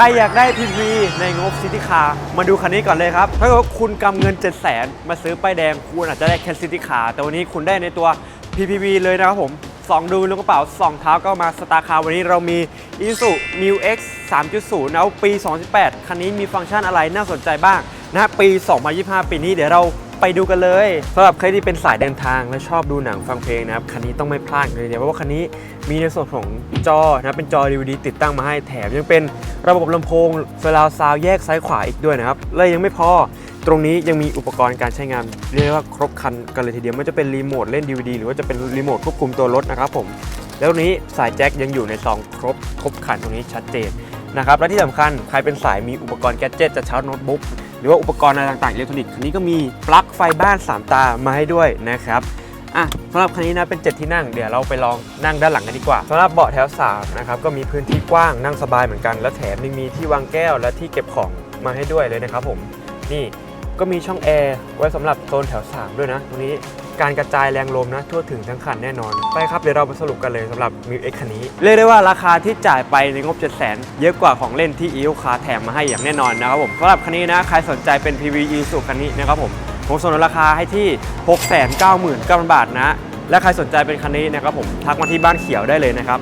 ใครอยากได้ PV ในงบซิตี้คาร์มาดูคันนี้ก่อนเลยครับ ถ้าเกิดว่าคุณกำเงิน 7 0 0 0 0 0 มาซื้อป้ายแดง คุณอาจจะได้แค่ซิตี้คาร์แต่วันนี้คุณได้ในตัว PPV เลยนะครับผมสองดูลูกกระเป๋าสองเท้าก็มาสตาร์คาร์วันนี้เรามี Isuzu Mu X 3.0เอาปี 2018 คันนี้มีฟังก์ชันอะไรน่าสนใจบ้างนะฮะปี 2025 ปีนี้เดี๋ยวเรา ไปดูกันเลยสำหรับใครที่เป็นสายเดินทางและชอบดูหนังฟังเพลงนะครับคันนี้ต้องไม่พลาดเลยเดี๋ยวเพราะว่าคันนี้มีในส่วนของจอนะเป็นจอ DVD ติดตั้งมาให้แถมยังเป็นระบบลำโพงเซราวซาวแยกซ้ายขวาอีกด้วยนะครับและยังไม่พอตรงนี้ยังมีอุปกรณ์การใช้งานเรียกว่าครบครันกันเลยทีเดียวไม่ว่าจะเป็นรีโมทเล่น DVD หรือว่าจะเป็นรีโมทควบคุมตัวรถนะครับผมแล้วนี้สายแจ็คยังอยู่ในซองครบครบคันตรงนี้ชัดเจนนะครับและที่สำคัญใครเป็นสายมีอุปกรณ์แกดเจิตจะชาร์จโน้ตบุ๊ก หรือว่าอุปกรณ์อะไรต่างๆอิเล็กทรอนิกส์คันนี้ก็มีปลั๊กไฟบ้าน 3 ตามาให้ด้วยนะครับอะสำหรับคันนี้นะเป็น 7 ที่นั่งเดี๋ยวเราไปลองนั่งด้านหลังกันดีกว่าสำหรับเบาะแถวสามนะครับก็มีพื้นที่กว้างนั่งสบายเหมือนกัน และแถมยังมีที่วางแก้วและที่เก็บของมาให้ด้วยเลยนะครับผมนี่ ก็มีช่องแอร์ไว้สำหรับโซนแถว 3 ด้วยนะตรงนี้การกระจายแรงลมนะ ทั่วถึงทั้งคันแน่นอน ไปครับ เดี๋ยวเราไปสรุปกันเลยสำหรับ m ิวเอ็กคันนี้ เรียกได้ว่าราคาที่จ่ายไปในงบ 7 0 0 0 0 0เยอะกว่าของเล่นที่อีโอคาแถมมาให้อย่างแน่นอนนะครับผมสำหรับคันนี้นะ ใครสนใจเป็น PV e สุคันนี้นะครับผมผมสนนราคาให้ที่ 6 9 9 0 0 0 บาทนะ และใครสนใจเป็นคันนี้นะครับผมทักมาที่บ้านเขียวได้เลยนะครับ